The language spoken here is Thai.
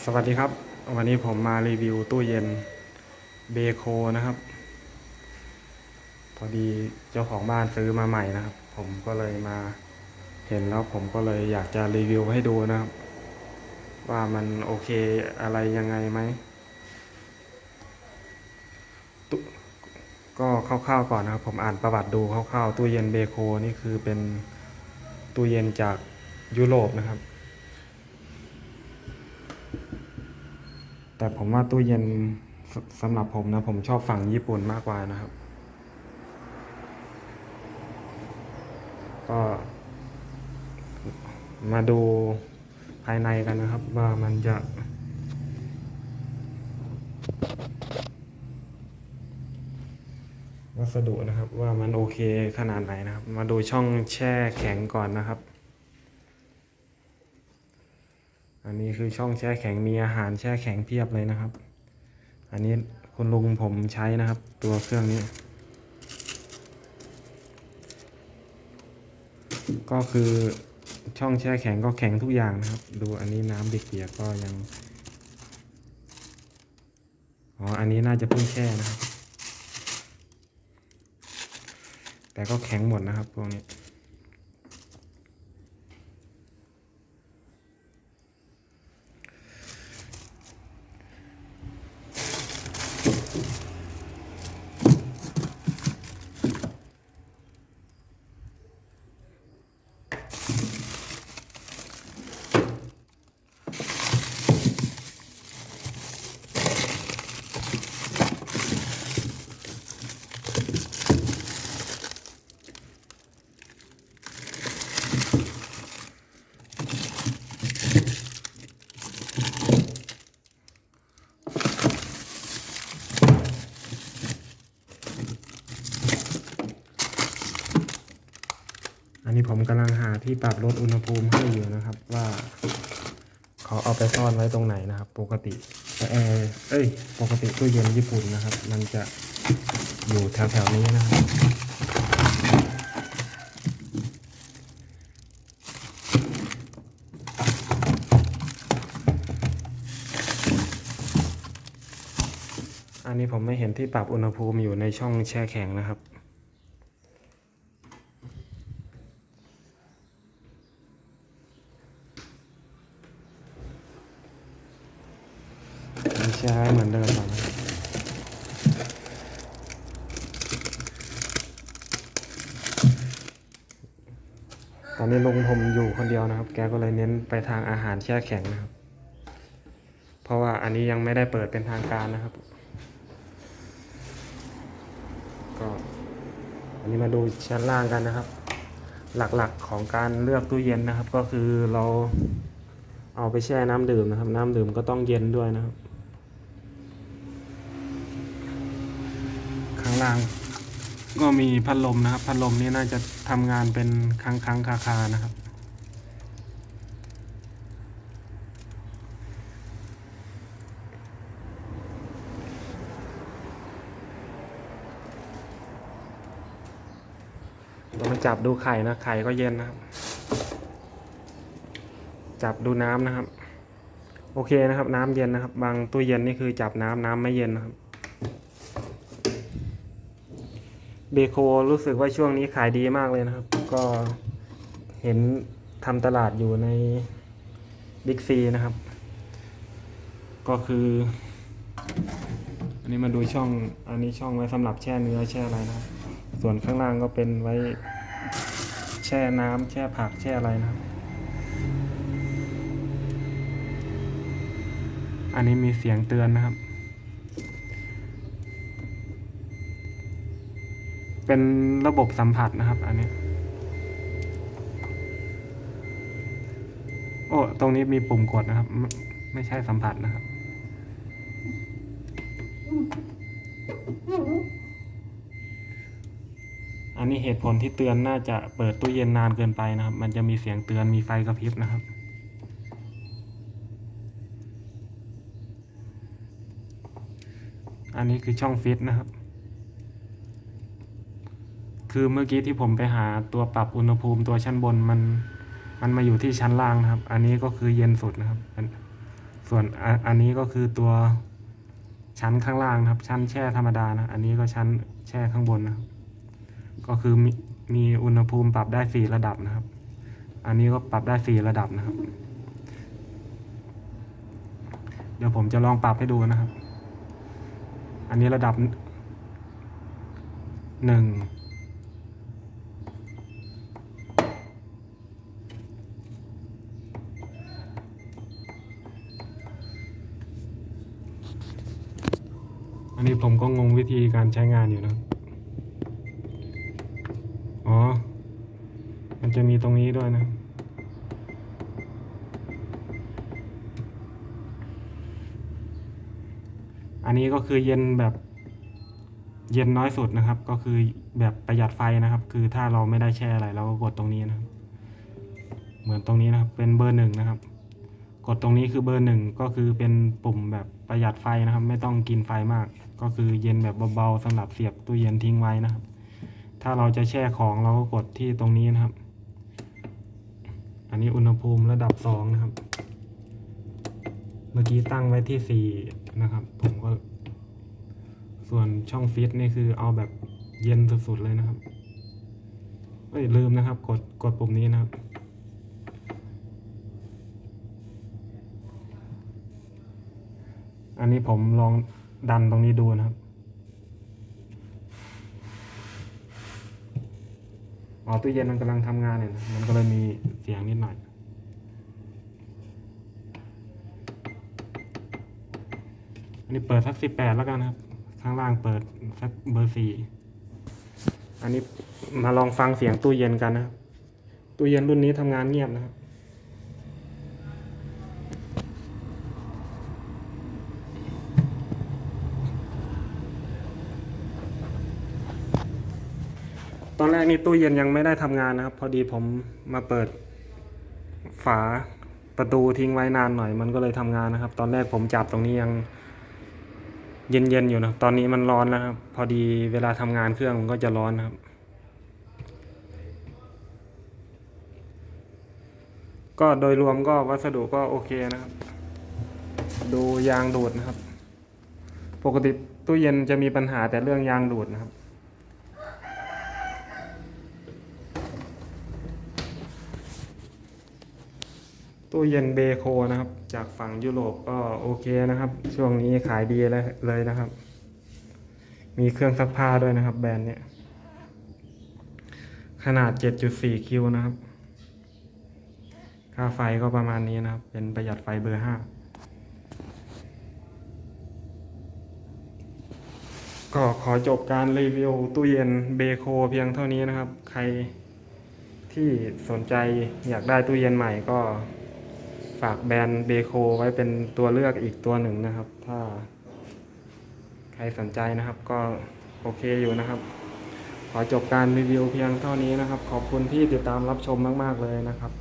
สวัสดีครับ วันนี้ผมมารีวิวตู้เย็นเบโคนะครับ พอดีเจ้าของบ้านซื้อมาใหม่นะครับ ผมก็เลยมาเห็นแล้วผมก็เลยอยากจะรีวิวให้ดูนะครับ ว่ามันโอเคอะไรยังไงไหมตุก็คร่าวๆก่อนนะครับ ผมอ่านประวัติดูคร่าวๆตู้เย็นเบโคนี่คือเป็นตู้เย็นจากยุโรปนะครับ แต่ผมว่าตู้เย็นสำหรับผมนะ ผมชอบฝั่งญี่ปุ่นมากกว่านะครับ ก็มาดูภายในกันนะครับ ว่ามันจะ วัสดุนะครับว่ามันโอเคขนาดไหนนะครับ มาดูช่องแช่แข็งก่อนนะครับ อั นนี้คือช่องแช่แข็งมีอาหารแช่แข็งเพียบเลยนะครับ อันนี้คุณลุงผมใช้นะครับ ตัวเครื่องนี้ ก็คือช่องแช่แข็งก็แข็งทุกอย่างนะครับ ดูอันนี้น้ำเปียกๆก็ยังอ๋ออันนี้น่าจะเพิ่งแช่นะครับ แต่ก็แข็งหมดนะครับพวกนี้ นนี้ผมกำลังหาที่ปรับลดอุณหภูมิให้อยู่นะครับ ว่าเขาเอาไปซ่อนไว้ตรงไหนนะครับ ปกติแอร์เอ้ย ปกติตู้เย็นญี่ปุ่นนะครับ มันจะอยู่แถวๆนี้นะครับอันนี้ผมไม่เห็นที่ปรับอุณหภูมิอยู่ในช่องแช่แข็งนะครับ แช่ไว้เหมือนเดิมก่อนนะครับตอนนี้ลุงผมอยู่คนเดียวนะครับ แกก็เลยเน้นไปทางอาหารแช่แข็งนะครับ เพราะว่าอันนี้ยังไม่ได้เปิดเป็นทางการนะครับ ก็อันนี้มาดูชั้นล่างกันนะครับ หลักๆของการเลือกตู้เย็นนะครับ ก็คือเราเอาไปแช่น้ำดื่มนะครับ น้ำดื่มก็ต้องเย็นด้วยนะครับ ข้าง ล่าง ก็มีพัดลมนะครับ พัดลมนี้น่าจะทำงานเป็นครั้งครั้งคาคานะครับ เรามาจับดูไข่นะ ไข่ก็เย็นนะครับ จับดูน้ำนะครับ โอเคนะครับ น้ำเย็นนะครับ บางตู้เย็นนี่คือจับน้ำน้ำไม่เย็นนะครับ เบโครู้สึกว่าช่วงนี้ขายดีมากเลยนะครับ ก็เห็นทำตลาดอยู่ในบิ๊กซีนะครับ ก็คือ อันนี้มาดูช่อง อันนี้ช่องไว้สำหรับแช่เนื้อแช่อะไรนะ ส่วนข้างล่างก็เป็นไว้แช่น้ำแช่ผักแช่อะไรนะครับ อันนี้มีเสียงเตือนนะครับ เป็นระบบสัมผัสนะครับ อันนี้ โอ้ ตรงนี้มีปุ่มกดนะครับไม่ไม่ใช่สัมผัสนะครับ อันนี้เหตุผลที่เตือนน่าจะเปิดตู้เย็นนานเกินไปนะครับ มันจะมีเสียงเตือนมีไฟกระพริบนะครับอันนี้คือช่องฟิตนะครับ คือเมื่อกี้ที่ผมไปหาตัวปรับอุณหภูมิตัวชั้นบนมัน มันมาอยู่ที่ชั้นล่างนะครับ อันนี้ก็คือเย็นสุดนะครับ ส่วนอันอันนี้ก็คือตัวชั้นข้างล่างนะครับ ชั้นแช่ธรรมดานะ อันนี้ก็ชั้นแช่ข้างบนนะครับ ก็คือมีมีอุณหภูมิปรับได้สี่ระดับนะครับ อันนี้ก็ปรับได้สี่ระดับนะครับ เดี๋ยวผมจะลองปรับให้ดูนะครับ อันนี้ระดับหนึ่ง นนี้ผมก็งงวิธีการใช้งานอยู่นะ อ๋อ มันจะมีตรงนี้ด้วยนะ อันนี้ก็คือเย็นแบบเย็นน้อยสุดนะครับ ก็คือแบบประหยัดไฟนะครับ คือถ้าเราไม่ได้แช่อะไรเราก็กดตรงนี้นะครับ เหมือนตรงนี้นะครับ เป็นเบอร์หนึ่งนะครับ กดตรงนี้คือเบอร์หนึ่งก็คือเป็นปุ่มแบบประหยัดไฟนะครับ ไม่ต้องกินไฟมาก ก็คือเย็นแบบเบาๆสำหรับเสียบตู้เย็นทิ้งไว้นะครับ ถ้าเราจะแช่ของเราก็กดที่ตรงนี้นะครับ อันนี้อุณหภูมิระดับสองนะครับ เมื่อกี้ตั้งไว้ที่สี่นะครับ ผมก็ ส่วนช่องฟิตนี่คือเอาแบบเย็นสุดๆเลยนะครับเอ้ยลืมนะครับ กดกดปุ่มนี้นะครับ อันนี้ผมลองดันตรงนี้ดูนะครับอ๋อตู้เย็นมันกำลังทำงานเนี่ยนะมันก็เลยมีเสียงนิดหน่อย อันนี้เปิดสักสิบแปดแล้วกันนะครับ ข้างล่างเปิดสักเบอร์สี่อันนี้มาลองฟังเสียงตู้เย็นกันนะครับ ตู้เย็นรุ่นนี้ทำงานเงียบนะครับ ตอนแรกนี่ตู้เย็นยังไม่ได้ทำงานนะครับ พอดีผมมาเปิดฝาประตูทิ้งไว้นานหน่อย มันก็เลยทำงานนะครับ ตอนแรกผมจับตรงนี้ยังเย็นๆอยู่นะตอนนี้มันร้อนแล้วครับ พอดีเวลาทำงานเครื่องมันก็จะร้อนนะครับ ก็โดยรวมก็วัสดุก็โอเคนะครับ ดูยางดูดนะครับ ปกติตู้เย็นจะมีปัญหาแต่เรื่องยางดูดนะครับ ตู้เย็นเบโคนะครับ จากฝั่งยุโรปก็โอเคนะครับ ช่วงนี้ขายดีเลยนะครับ มีเครื่องซักผ้าด้วยนะครับ แบรนด์เนี้ยขนาด 7.4 คิวนะครับ ค่าไฟก็ประมาณนี้นะครับ เป็นประหยัดไฟเบอร์ 5 ก็ขอจบการรีวิวตู้เย็นเบโคเพียงเท่านี้นะครับ ใครที่สนใจอยากได้ตู้เย็นใหม่ก็ ฝากแบรนด์เบโคไว้เป็นตัวเลือกอีกตัวหนึ่งนะครับ ถ้า ใครสนใจนะครับ ก็โอเคอยู่นะครับ ขอจบการรีวิวเพียงเท่านี้นะครับ ขอบคุณที่ติดตามรับชมมาก ๆ เลยนะครับ